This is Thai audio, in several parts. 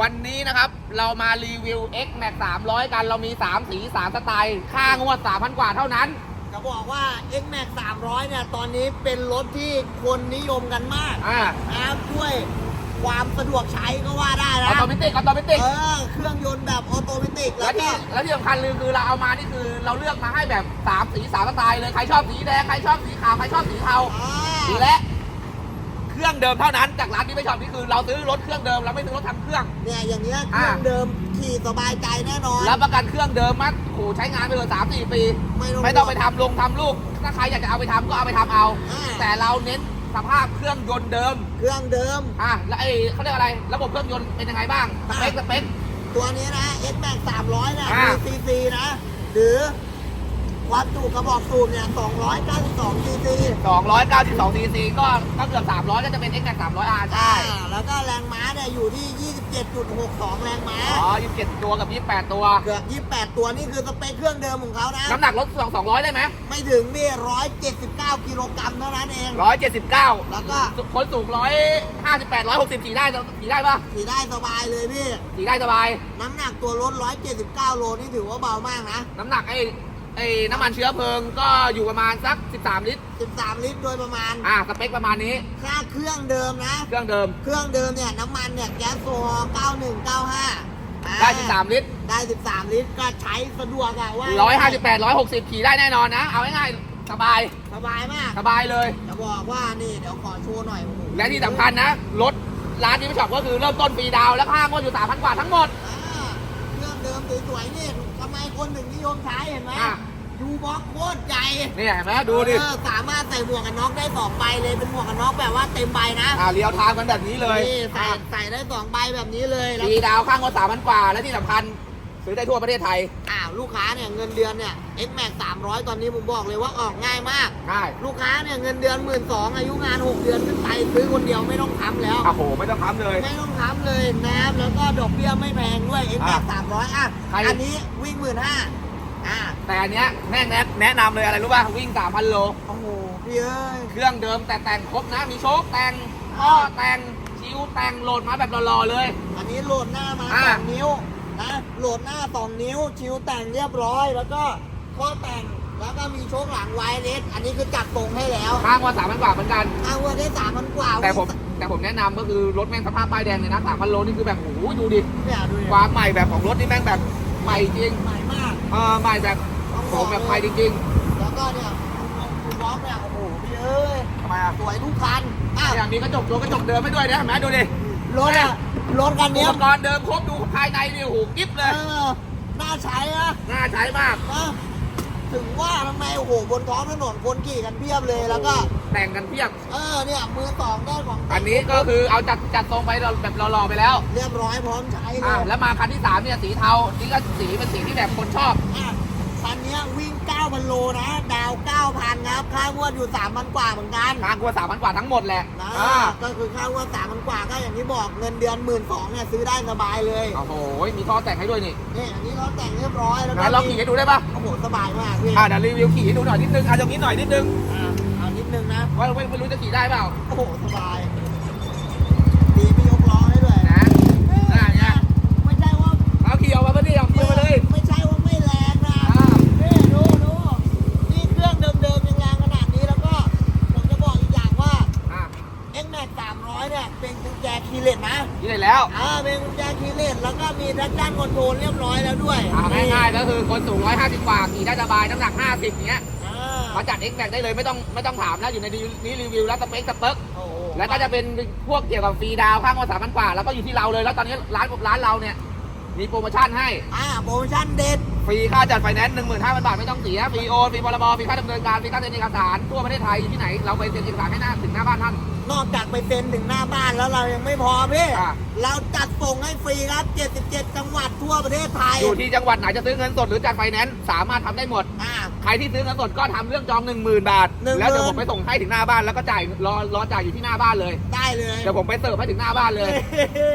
วันนี้นะครับเรามารีวิว X Max 300 กันเรามี 3 สี 3 สไตล์ ค่างวด 3,000 กว่าเท่านั้น จะบอกว่า X Max 300 เนี่ย ตอนนี้เป็นรถที่คนนิยมกันมากอ่า นะครับด้วยความสะดวกใช้ก็ว่าได้อนะ อโตเมติกออโตเมติกเออ เครื่องยนต์แบบออโตเมติก แล้แล้ววที่ก็แล้วที่สำคัญลืมคือเราเอามานี่คือเราเลือกมาให้แบบ 3 สี 3 สไตล์เลย ใครชอบสีแดง ใครชอบสีขาว ใครชอบสีเทา อ่าและเค รื่องเดิมเท่านั้นจากร้านที่ไม่ชอบนี่คือเราซื้อรถเครื่องเดิมเราไม่ซื้อรถทำเครื่อง เนี่ยอย่างเงี้ยเคอ่ารื่องเดิมขี่สบายใจแน่นอนรับประกันเครื่องเดิมมั้โหใช้งานไปเลยสามสี่ปีไม่ต้องไม่ต้องไปทำลงทำลูก ถ้าใครอยากจะเอาไปทำก็เอาไปทำเอา อ่าแต่เราเน้นสภาพเครื่องยนต์เดิม เครื่องเดิม อะแล้วไอ้เขาเรียกอะไร ระบบเครื่องยนต์เป็นยังไงบ้างสเปคสเปค ตัวนี้นะ X Max 300เนี่ยอ่า มีซีซีนะ หรือค วามจุกระบอกสูบเนี่ย292ซีซี292 cc ก็ก็เกือบ300 ก็จะเป็น X Max 300 R ใช่อ่าแล้วก็แรงม้าเนี่ยอยู่ที่ 27.62 แรงม้า อ๋อ 27 ตัวกับ 28 ตัว เกือบ 28 ตัวนี่คือสเปคเครื่องเดิมของเขานะ น้ำหนักลด2 200 ได้ไหม ไม่ถึงนี่179 กิโลกรัมเท่านั้นเอง 179 แล้วก็คนสูง 158 160ขี่ได้ขี่ได้ปะขี่ได้สบายเลยพี่ขี่ได้สบาย น้ำหนักตัวรถ 179 โลนี่ถือว่าเบามากนะ น้ำหนักไอ้ ไอ้น้ำมันเชื้อเพลิงก็อยู่ประมาณสัก 13 ลิตร 13 ลิตรโดยประมาณ อ่า สเปคประมาณนี้ ค่าเครื่องเดิมนะ เครื่องเดิม เครื่องเดิมเนี่ยน้ำมันเนี่ยแก๊สโซฮอล์9195 ได้ 13 ลิตร ได้ 13 ลิตรก็ใช้สะดวกอะว่า 158 160 ขี่ได้แน่นอนนะ เอาง่ายๆ สบาย สบายมาก สบายเลย จะบอกว่านี่เดี๋ยวขอโชว์หน่อยโอ้โหและที่สำคัญนะ รถร้านที่ไม่ชอบก็คือเริ่มต้นฟรีดาวน์แล้วค่างวดอยู่3,000กว่าทั้งหมดอ่าเครื่องเดิมสวยๆนี่ทำไม คนหนึ่งนิยมใช้เห็นไหมอะยูบ็อกโคตรใหญ่นี่เห็นไหมดูดิ เออสามารถใส่หมวกกันน็อกได้สองใบเลยเป็นหมวกกันน็อกแบบว่าเต็มใบนะอ่าเรียวทางกันแบบนี้เลยนี่ใส่ใส่ได้สองใบแบบนี้เลยฟแล้วรีดาวน์ค่างวด3,000กว่า และที่สำคัญ ซื้อได้ทั่วประเทศไทย อ้าวลูกค้าเนี่ยเงินเดือนเนี่ย X Max 300 ตอนนี้ผมบอกเลยว่าออกง่ายมาก ง่ายลูกค้าเนี่ยเงินเดือนหมื่นสองอายุงาน 6 เดือนขึ้นไปซื้อคนเดียวไม่ต้องทำแล้ว โอ้โห ไม่ต้องทำเลย ไม่ต้องทำเลยนะครับแล้วก็ดอกเบี้ยไม่แพงด้วย X Max 300 อะใคร อันนี้วิ่งหมื่นห้าอะแต่อันเนี้ยแม่งแนะแนะนำเลยอะไรรู้ป่ะ วิ่ง 3,000 โล โอ้โหพี่เอ้ย เครื่องเดิมแต่แต่งครบนะ มีโชคแต่งท่อแต่ง ชิวแต่งโหลดมาแบบรอๆเลย อันนี้โหลดหน้ามาอะสองนิ้ว นะโหลดหน้าสองนิ้วชิวแต่งเรียบร้อย แล้วก็ข้อแต่งแล้วก็มีโชคหลังไวเลสอันนี้คือจัดตรงให้แล้วค่างวด3,000กว่าเหมือนกัน เอาวันได้สามพันกว่าแต่ผมแต่ผมแนะนำก็คือรถแม่งสภาพป้ายแดงเลยนะ3,000โลนี่คือแบบโอ้โหดูดิเนี่ยดูดิความใหม่แบบของรถนี่แม่งแบบใหม่จริงใหม่มาก เออใหม่แบบต้องโอ้บโหอกแบบเลใหม่ยจริงแล้วก็เนี่ยคุณบล็อกเนี่ยโอ้โหพี่เอ้ยๆทำไมอะสวยทุกคันอะอย่างมีกระจกตัวกระจกเดิมให้ด้วยนะเห็นไหมดูดิรถอะ รถคันอุเนี้ยปกรณ์เดิมครบดูภายในนี่โอ้โหกิ๊บเลเอยอน่าใช้นะน่าใช้มาก นะถึงว่าทำไมโอ้โหบนท้องถนนคนขี่กันเพียบเลยแล้วก็ แต่งกันเพียบ เออเนี่ยมือสองได้ของอันนี้ก็คือเอาจัดจัดทรงไปแบบรอๆไปแล้วเรียบร้อยพร้อมใช้เลอะยแล้วมาคันที่สามเนี่ยสีเทานี่ก็สีเป็นสีที่แบบคนชอบ อะ คันเนี้ยวิ่ง 9,000 โลนะ ดาว 9,000 ครับ ค่างวดอยู่ 3,000 กว่าเหมือนกันทางกลัวสามพันกว่าทั้งหมดแหละนะอ่าก็คือค่างวด3,000 กว่าก็อย่างที่บอกเงินเดือนหมื่นสองเนี่ยซื้อได้สบายเลย โอ้โห มีท่อแต่งให้ด้วยนี่นี่อันนี้เขาแต่งเรียบร้อย แล้วไหก็นลองขี่ให้ดูได้ปะโอ้โห สบายมากพี่อ่าเดี๋ยวรีวิวขี่ให้ดูหน่อยนิดนึงอะตรงนี้หน่อยนิดนึงอะเอานิดนึงนะว่าไม่ไม่รู้จะขี่ได้เปล่า โอ้โห สบาย ดีไม่ยกล้อให้ด้วย นะอ่าเนี่ย ไม่ใช่ว่า เอาขี่ออกมาเพื่อที่เอาขี่ออกมาเลย ไม่ใช่ว่าไม่แรงนะ อ่า นี่ดูดูนี่เครื่องเดิมๆยังแรงขนาดนี้แล้วก็ผมจะบอกอีกอย่างว่า อะ X Max 300 เนี่ยเป็นกุญแจคีย์เลสนะนี่เลยแล้วอ่าเป็นกุญแจคีย์เลสแล้วก็มีดัชชั่นคอนโทรลเรียบร้อยแล้วด้วยอ่าง่ายๆก็คือคนสูง 150 กว่าขี่ได้สบายน้ำหนัก 50เนี้ยอ่ามาจัด X Max ได้เลยไม่ต้องไม่ต้องถามนะอยู่ในนี้รีวิวแล้วสเปคสเปคโอ้โหแล้วก็จะเป็นพวกเกี่ยวกับฟรีดาวน์ข้างวันสามพันกว่าแล้วก็อยู่ที่เราเลยแล้วตอนนี้ร้านร้านเราเนี่ยมีโปรโมชั่นให้ อ่าโปรโมชั่นเด็ดฟรีค่าจัดไฟแนนซ์หนึ่งหมื่นห้าพันบาทไม่ต้องเสียฟรีโอนฟรีพรบฟรีค่าดำเนินการฟรีค่าเซ็นเอกสารทั่วประเทศไทยอยู่ที่ไหน เราไปเซ็นเอกสารให้หน้าถึงหน้าบ้านท่าน นอกจากไปเซ็นถึงหน้าบ้านแล้วเรายังไม่พอพี่อ่าเราจัดส่งให้ฟรีครับ 77 จังหวัดทั่วประเทศไทยอยู่ที่จังหวัดไหนจะซื้อเงินสดหรือจัดไฟแนนซ์สามารถทำได้หมด อ่า ใครที่ซื้อเงินสดก็ทำเรื่องจองหนึ่งหมื่นบาท 10,000 แล้วเดี๋ยวผมไปส่งให้ถึงหน้าบ้านแล้วก็จ่ายรอรอจ่ายอยู่ที่หน้าบ้านเลย ได้เลยเดี๋ยวผมไปเสิร์ฟให้ถึงหน้าบ้านเลย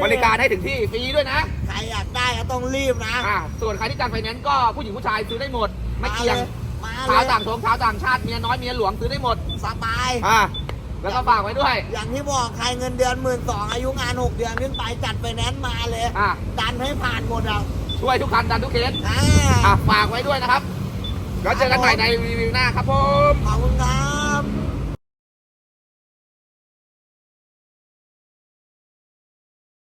บริการให้ถึงที่ฟรีด้วยนะ ใครอยากได้ก็ต้องรีบนะ อ่าส่วนใครที่จัดไฟแนนซ์ก็ผู้หญิงผู้ชายซื้อได้หมด ไม่เกี่ยงมาชาวเลยต่างชงชาวต่างชาติเมียน้อยเมียหลวงซื้อได้หมดสบาย อ่าแล้วก็ฝากไว้ด้วยอย่างที่บอกใครเงินเดือนหมื่นสองอายุงานหกเดือนขึ้นไปจัดไปแนนซ์มาเลยอะดันให้ผ่านหมดอะช่วยทุกคันดันทุกเคสอ่าอะฝากไว้ด้วยนะครับแล้วเจอกันใหม่ในรีวิวหน้าครับผม ขอบคุณครับ